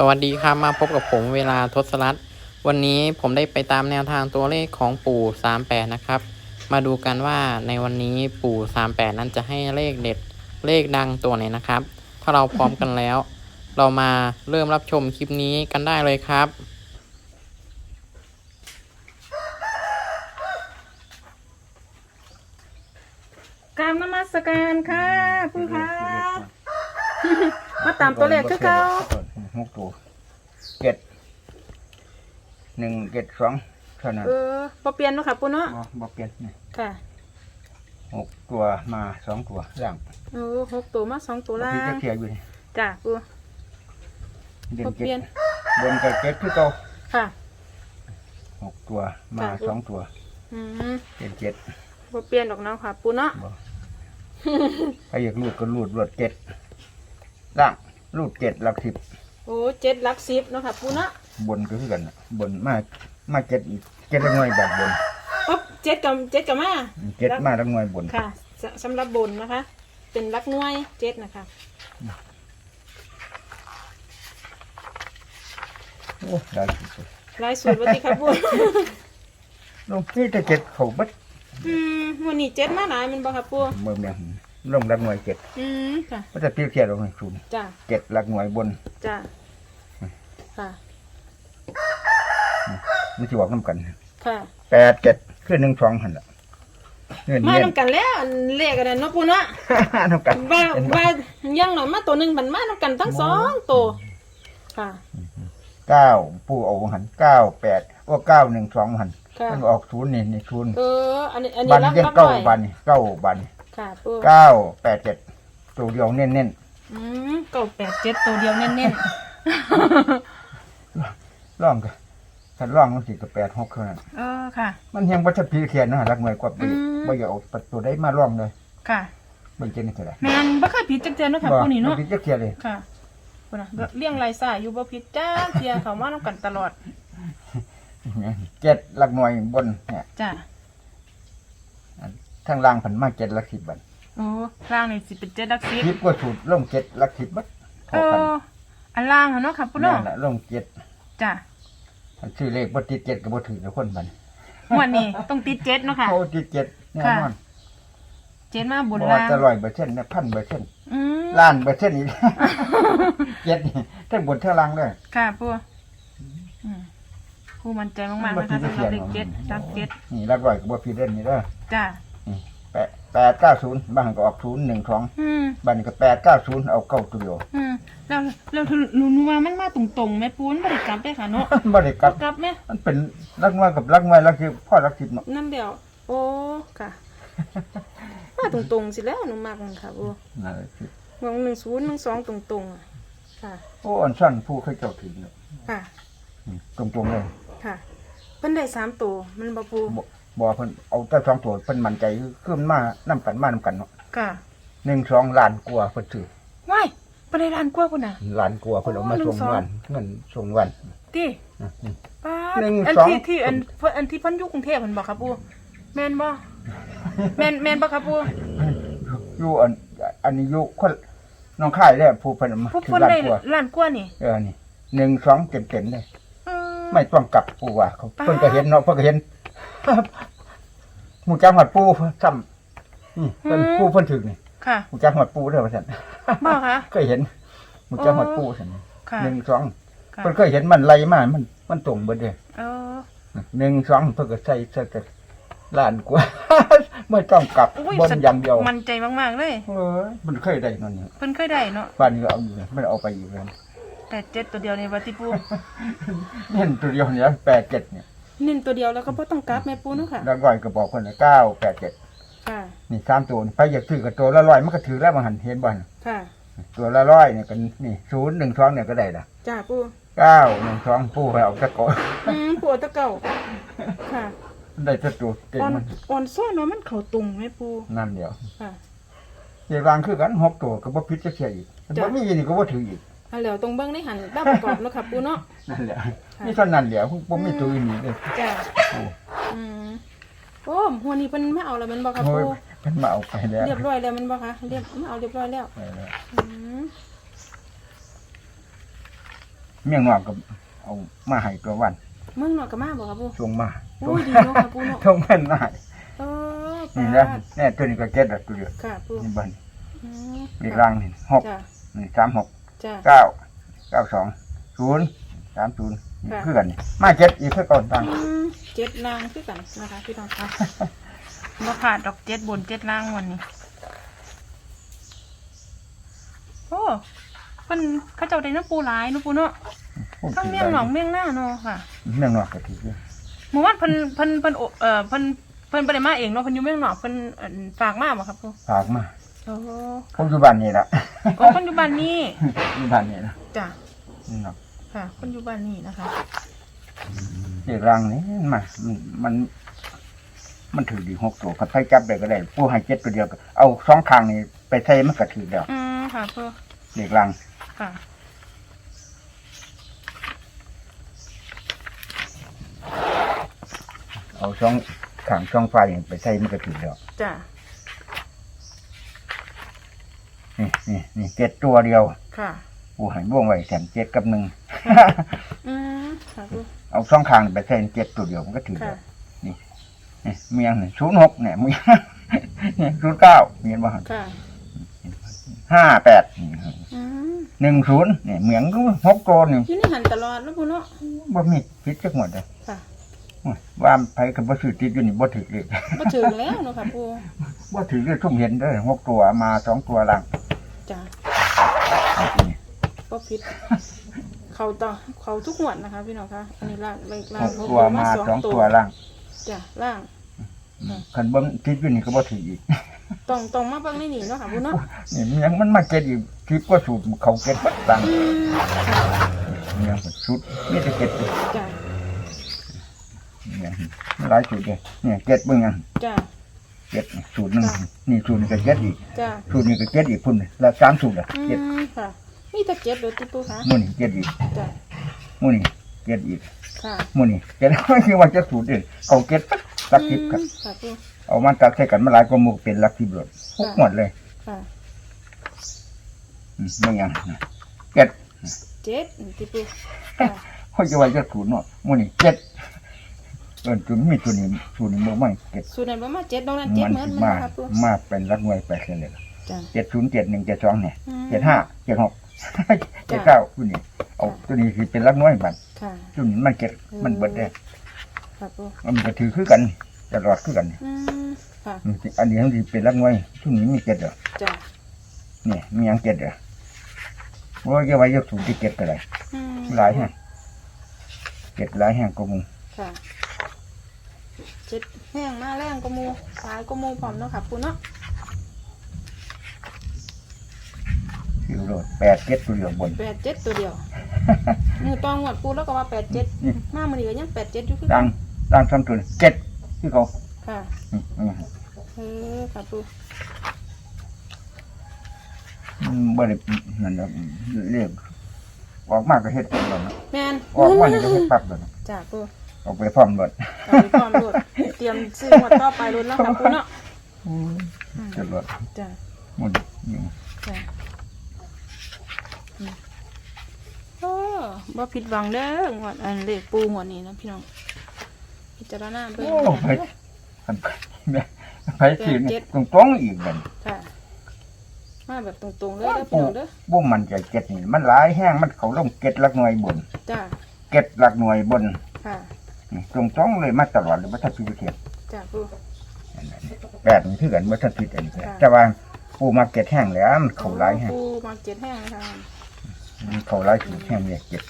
สวัสดีครับมาพบกับผมเวลาทศรัตน์วันนี้ผมได้ไปตามแนวทางตัวเลขของปู่ 38 นะครับ มาดูกันว่าในวันนี้ปู่ 38 นั้นจะให้เลขเด็ดเลขดังตัวไหนนะครับ ถ้าเราพร้อมกันแล้ว เรามาเริ่มรับชมคลิปนี้กันได้เลยครับ กรารนมัสการค่ะผู้ค่ะมาตามตัวเลขคือเก่า หกตัวเจ็ดหนึ่งเจ็ดสองเท่านั้นเออพอเปลี่ยนเนาะค่ะปูเนาะบ่บ่เปลี่ยนนี่ค่ะหกตัวมาสองตัวล่างโอ้หกตัวมาสองตัวล่าพี่จะงเขียอยู่นี่จ้ะปูเดือพอนเปเจ็ลี่ยนดเดือนกับเจ็ดคือเก่าค่ะ หกตัวมาจ้ะ สองตัวอืมเดือนเจ็ดพอเปลี่ยนดอกเนาะค่ะปูเนาะบ่ใครอยากรูดก็รูดรวดเจ็ดล่างรูดเจ็ดหลักสิบ โอ้เจ็ดหลักสิบเนาะค่ะปูเนาะบนก็คือกันน่ะบนมามาเจ็ดอีกเจ็ดละหน่วยบาทบนปุ๊บเจ็ดกับเจ็ดกับมาเจ็ดมาละหน่วยบนค่ะสสำหรับบนนะคะ เป็นหลักหน่วยเจ็ดนะคะโอ้ได้สุดลายสูตรวัติค่ะปูลงที่จะเจ็ดเขาบัดอืมวันนี้เจ็ดมาหลายแมันบ่ค่ะปูเมื่อเมียลงละหน่วยเจ็ดอืมค่ะก็จะเปรียบเทียบลงให้ศูนย์จ้ะเจ็ดหลักหน่วยบนจ้ะ ค่ะ มันจะบอกน้ำกันค่ะ แปดเจ็ดคือหนึ่งสองหันละเงินมาเย็นนำกันแล้วอันเลขกันเนาะปูเนาะน้ำกันว่าว่ายังหน่อยมาตัวหนึ่งมันมานำกันทั้งสองตัวค่ะ เก้าผู้เอาหันเก้าแปดว่าเก้าหนึ่งสองหันค่ะ มันออกศูนย์นี่นี่ศูนย์เออ อันนี้อันนี้บันรับยังรับหเก้าน่อยบันนี่เก้าบันนี่ค่ะปูเก้าแปดเจ็ดตัวเดียวเน้นเน้นอืมเก้าแปดเจ็ดตัวเดียวเน้นๆ ร่องกันถ้าร่องมันสี่กับแปดหกเท่านั้นๆเออค่ะ มันยังวัชพีเขียนนะรักหน่วยกว่าปีอืมไม่อยากเอาประตูได้มาร่องเลยค่ะไม่เจนนี่เท่าไหร่แม่นบ่เคยผิดจักเทื่อเนาะค่ะปูนี่เนาะบ่จะเขียนเลยค่ะปูน่ะเลี้ยงไรสายอยู่บ่ผิดจ้าเทียเขามานำกันตลอดเจ็ดหลักหน่วยบนเนี่ยจ้ะทางล่างผันมาเจ็ดหลักสิบบันโอ้ล่างนี่สิเป็นเจ็ดหลักสิบคิดว่าสูตรล่มเจ็ดหลักสิบบัดเอออันล่างอะเนาะค่ะปูนั่เนาะนแหละล่มเจ็ดจ้ะ อันชื่อเลขบ่ติดเจ็ดกับบ่ถือกับคนบันงวันนี้ต้องติดเจ็ดเนาะค่ะ เขาติดเจ็ดแน่นอนเจ็ดมาบนบ่ว่าล่างจะร้อยเปอร์เซ็นต์นะพันเปอร์เซ็นต์อืมล้านเปอร์เซ็นต์อีก เจ็ดนี่ทั้งบนทั้งล่างเลย ค่ะปูอืมผู้มั่นใจมากๆนะคะสำหรับเลขเจ็ดรักเจ็ดนี่หลักร้อยกับบ่ผิดเด่นนี่เด้อจ้า แปดแปดเก้าศูนย์บางก็ออกศูนย์หนึ่งสองอืมบัดนก็แปดเก้าศูนย์เอาเก้าตัวเดียว อืมแล้วแล้วหนูหนูว่ามันมาตรงๆแม่ปูนบริกรรมไปค่ะเนาะบ่ได้กลับกลับไหมมันเป็นลักน้อยกับลักน้อยลักสิบพ่อลักสิบเนาะนั่นเดียวโอ้ค่ะ มาตรงๆสิแล้วหนูมากมันค่ะปูนั่นแหละสิวงหนึ่งศูนย์หนึ่งสองตรงๆอะค่ะ โอ้อันสั้นผู้เคยเจ้าถึงเนาะค่ะ อืมตรงๆเลยค่ะเพิ่นได้สามตัวมันบ่ปูบ่ บ่เพิ่นเอาแต่สองตัวเพิ่นมั่นใจคือมันมานํกันมานํกันเนาะค่ะหนึ่งสองล้านกว่าเพิ่นซื้อว้ายบ่ได้ล้านกว่าพุ่นน่ะล้านกว่าเพิ่นเอามาอ๋อส่งหนึ่งสองวันเงินส่งวันติอะนี่ป้าดหนึ่งอันสองที่ที่อันเพิ่นอันที่เพิ่นอยู่กรุงเทพเพิ่นบอกครับปูแม่นบ่แม่นแม่นบ่ครับปูอยู่อันอันนี้อยู่คนน้องค่ายเนี่ยผู้เพิ่นเอามาผู้ถือเพิ่นล้านได้กว่าล้านกว่านี่เออนี่หนึ่งสองเต็มๆเลยเออไม่ต้องกลับผู้ว่าเขาป๊าเพิ่นก็เห็นเนาะเพิ่นก็เห็น หมู่จังหวัดปูซ้ำนี่เพิ่นปูเพิ่นถึกนี่ค่ะ หมู่จังหวัดปูเด้อว่าซั่นบ่คะเคยเห็นหมู่จังหวัดปูซั่นค่ะ หนึ่งสองค่ะ เพิ่นเคยเห็นมันไล่มามัน มันตรงเบิดเด้เออหนึ่งสองเพิ่นก็ใส่ใส่แต่ล้านกว่า ไม่ต้องกลับอุ้ยบนอย่างเดียวมั่นใจมากๆเลยเออมันเคยได้นั่นนี่เพิ่นเคยได้เนาะบ้านนี้ก็เอาอยู่เลยมันเอาไปอยู่เลยแต่เจ็ดตัวเดียวในวัติปู เห็นตัวเดียวเนี่ยแปดเจ็ดเนี่ย เน้นตัวเดียวแล้วก็บ่ต้องกลับแม่ปูเนาะค่ะ แล้วร้อยก็บอกคนละเก้าแปดเจ็ดค่ะ นี่สามตัวนี่ไปอยากถือกับตัวละร้อยมันก็ถือแล้วมันหันเห็นบ่นค่ะ ตัวละร้อยเนี่ยกันนี่ศูนย์หนึ่งสองเนี่ยก็ได้ละจ้าปูเก้าหนึ่งสองปูไปเอาตะโกอนอืมปูเอาแตะเก่า ค่ะได้ตะตัวเก่งอ่อนมันอ่อนซ้อนว่ามันเข้าตรงแม่ปูนั่นเดียวค่ะเยรางคือกันหกตัวก็บ่พิษจะเสียอีกจ้ะ บ่มีอีนี่ก็บ่ถืออีก อันแล้วตรงเบิ่งในหันบ้าประกอบเนาะค่ะปูเนาะนั่นแหละค่ะนี่เท่านั้นเดียวบ่มีตัวอื่นนี่เลยจ้าโอ้อืมโอ้หัวนี้เพิ่นมาเอาแล้วแมันบ่ค่ะโอ้ยปูมันมาเอาไปแล้วเรียบร้อยแล้วแมันบ่คะเรียบมาเอาเรียบร้อยแล้วไปแล้วอืมเมียงนอกก็เอามาให้ตัววันเมืองนอกก็มาบ่ครับปูส่งมาโอ้ยดีเนาะค่ะปูเนาะส่งมันมาให้เออนี่ปานะดแน่ตัวนี้ก็เก็ตอะตัวเดียวค่ะปูนี่บันอืมอีกรังนี่หกจ้ะ นี่สามหก จ้ะเก้าเก้าสองศูนย์สามศูนย์ค่ะเพื่อนนี่มาเจ็ดอีกเพื่อก่อนตัง อืมเจ็ดลางคือกันนะคะพี่น้องคะมาผ่านดอกเจ็ดบนเจ็ดล่างวันนี้ โอ้เพิ่นเขาเจ้าได้น้ำปูหลายเน้ำปูเนาะทั้งเมี่ยงหนองเมี่ยงหน้าเนาะค่ะเมียงนอกก็ถือว่าหมู่บ้านเพิ่นเพิ่นเพิ่นโอเอ่อเพิ่นเพิ่นบ่ได้มาเองเนาะเพิ่นอยู่เมี่ยงหนองเพิ่นเอิ่นฝากมาบ่ครับปูฝากมา โอ้โหผมอยู่บ้านนี่ละโอ้เพิ่นอยู่บ้านนี้อยู่บ้านนี่ละจ้ะนี่เนาะค่ะเพิ่นอยู่บ้านนี้นะคะอีกรังนี่มามันมัน มันถือดีหกตัวขับไปจับได้ก็ได้ผู้ให้เจ็ดตัวเดียวก็เอาสองข้างนี่ไปใส่มันก็ถือเดียวอืมค่ะปูอีกรังค่ะเอาสองข้างสองไฟนี่ไปใส่มันก็ถือเดียวจ้ะ นี่นี่นี่เจ็ดตัวเดียวค่ะผู้ให้บ่วงไว้แถมเจ็ดกับหนึ่ง อืมค่ะปูเอาสองข้างไปใส่เจ็ดตัวเดียวมันก็ถือเดีค่ะยวนี่เมียงนี่ศูนย์หกเนี่ยเมียงนี่ศูนย์เก้าเมียนบ้านค่ะ ห้าแปดนี่อืมหนึ่งศูนย์เนี่ยเมียงก็หกตัวนี่อยู่นี่หันตลอดเนาะปูเนาะ บ่มีพิษจักหมดเลยค่ะโอ้ยว่าไปกับบ่ซื้อติดอยู่นี่บ่ถือเลยบ่ถึงแล้วเนาะค่ะปูบ่ถือเลยทุ่มเห็นเด้อหกตัวมาสองตัวหลัง จ้ะนี่บ่ผิดเขาต่อเขาทุกหวดนะคะ พี่น้องคะอันนี้ล่างเลขล่าหงกตัวมาสองตัวหลังจ้ะล่างคันเบิ่งติดอยู่นี่ก็บ่ถืออีกต้องต้องมาเบิ่งในนี่เนาะค่ะปูเนาะนี่เมียงมันมาเก็ดอีกทิพก็สูบเขาเก็ดบัดตังอืมค่ะเมียงสุดมีแต่เก็ดอยู่จ้ะเมียงหลายสูตรเลยเนี่ยเก็ดเบิ่งอันจ้ะ เก็ดสูตรหนึงจ้ะนี่สูตรนี้ก็เก็ดอีกจ้ะสูตรนี้ก็เก็ดอีกพุ่นแล้วสามสูตรอะอืเก็ดมค่ะมีแต่เจ็ดเด้อติปูคะมื้อนี้เก็ดอีกจ้ะมื้อนี้เก็ดอีกค่ะมื้อนี้เก็ดคือว่าจะสูตรเด้อเขาเก็ดปั๊บลักทิพย์ครับอืมค่ะปูเอามาตักใส่กันมาหลายกว่าหมู่เป็นลักทิพย์เลยทุกหมดเลยค่ะอืมไม่ยังนะเก็ดเจ็ดติปูค่ะเขาจะว่าจะสูตรเนาะมื้อนี้เก็ด เอิ้นจุนมีตัวนี้สูตรนี้บ่ไม่เก็ดสูตรนั้นประมาณเจ็ดตรงนั้นเจ็ดมันเหมือนสิมันมาค่ะปูมาเป็นลักหน่วยแปดเลยล่ะจ้ะ เจ็ดศูนย์เจ็ดหนึ่งเจ็ดสองเนี่ยอืม เจ็ดห้าเจ็ดหกเจ็ดเก้าตัวนี้เอาตัวนี้คือเป็นลักน้อยบัดค่ะ ตัวนี้มันเก็ดมันเบิดได้ค่ะปูมันก็ถือคือกันตลอดคือกันอืมค่ะมันสิอันนี้มันสิเป็นลักน้อยตัวนี้มีเก็ดเหรอ จ้ะนี่มีหยังเก็ดเหรอว่าจะไว้ยกสูงที่เก็ดก็ได้อืมหลายแห่งเก็ดหลายแห่งก็มุงค่ะ เจ็ดแห้งมาแรงก็มูสายก็มูพร้อมเนาะค่ะปูเนาะคิวโรดแปดเก็ดตัวเดียวบน แปดเจ็ดตัวเดียว มือตองหวดปูแล้วก็ว่าแปดเจ็ดนี่มามือนี้ก็ยังแปดเจ็ดอยู่คือดังดังทำตัวนี้เก็ดที่เขาค่ะอืมอืมเออค่ะปูอืมบ่ได้นั่นแหละเรียกออกมาก็เฮ็ดเป็นแล้วนะแมนออกมานี่ก็เฮ็ดปั๊บแล้วนะจ้าปูออกไปพร้อมหมดเอาไปพร้อมรถ เตรียมซื้อหมดต่อไปรุ่นแล้วค่ะปูเนาะอืมจะรถจ้าหมดนี่จ้าอืมโอ้บ่ผิดหวังเด้อหวดอันเลขปูหวดนี้นะพี่น้องพิจารณาเบิ่งโอ้ไปนะคะอันไปสิเนี่ยตรงตรงๆอีกบัดค่ะมาแบบตรงๆเลยเด้อพี่น้องเด้อบ่มันใจเก็ดนี่มันหลายแห้งมันเขาลงเก็ดหลักหน่วยบนจ้าเก็ดหลักหน่วยบน ค่ะนี่ ตรงตรงๆเลยมาตลอดเลยบ่ทันสิเทียบจ้าปูแปดนี่คือกันบ่ทันผิดอันนี้ค่ะแต่ว่าผู้มาเก็ดแห้งแล้วมันเขาหลายแห้งปูมาเจ็ดแห้งนะคะมันเขาหลายสิแห้งเนี่ยเก็ด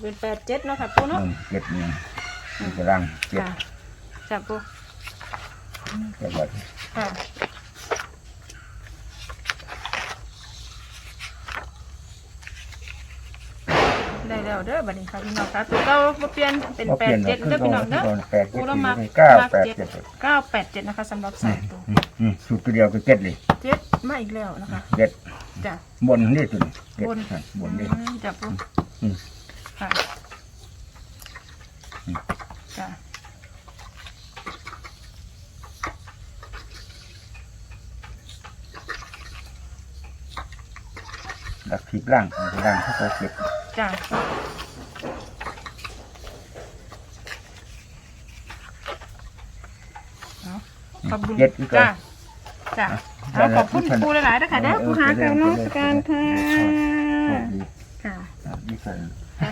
เป็นแปดเจ็ดเนาะค่ะปูเนาะอืมเก็ดนี่นี่กำลังเก็ดจ้าจ้าปูแต่ว่าค่ะ ได้แล้วเด้อบัดนี้ค่ะพี่น้องค่ะตัวเก้าบ่เปลี่ยนเป็นบ่แปเปลี่ดยนเจ็ดคือเด้อพี่น้องเด้อแปดเจ็ปูดละมักเก้ามักแปดเจ็ดเจ็ดเก้าแปดเจ็ดนะคะสำหรับสามตัวอืมอืมสูตรตัวเดียวก็เก็ดเลยเจ็ดมาอีกแล้วนะคะเก็ดจ้ะบนนี่สุดเก็ดบนครับบนนี่อืมจ้ะปูอืมค่ะอืมจ้ะหลักทิพย์ล่างล่างเขาก็เก็บ จ้ะขอบคุณอจ้ะจ้ะเอาขอบคุณครูหลายๆนะคะเด้อครูหาเกลน้องสการค่ะ ค่ะ นี่ใค่ะ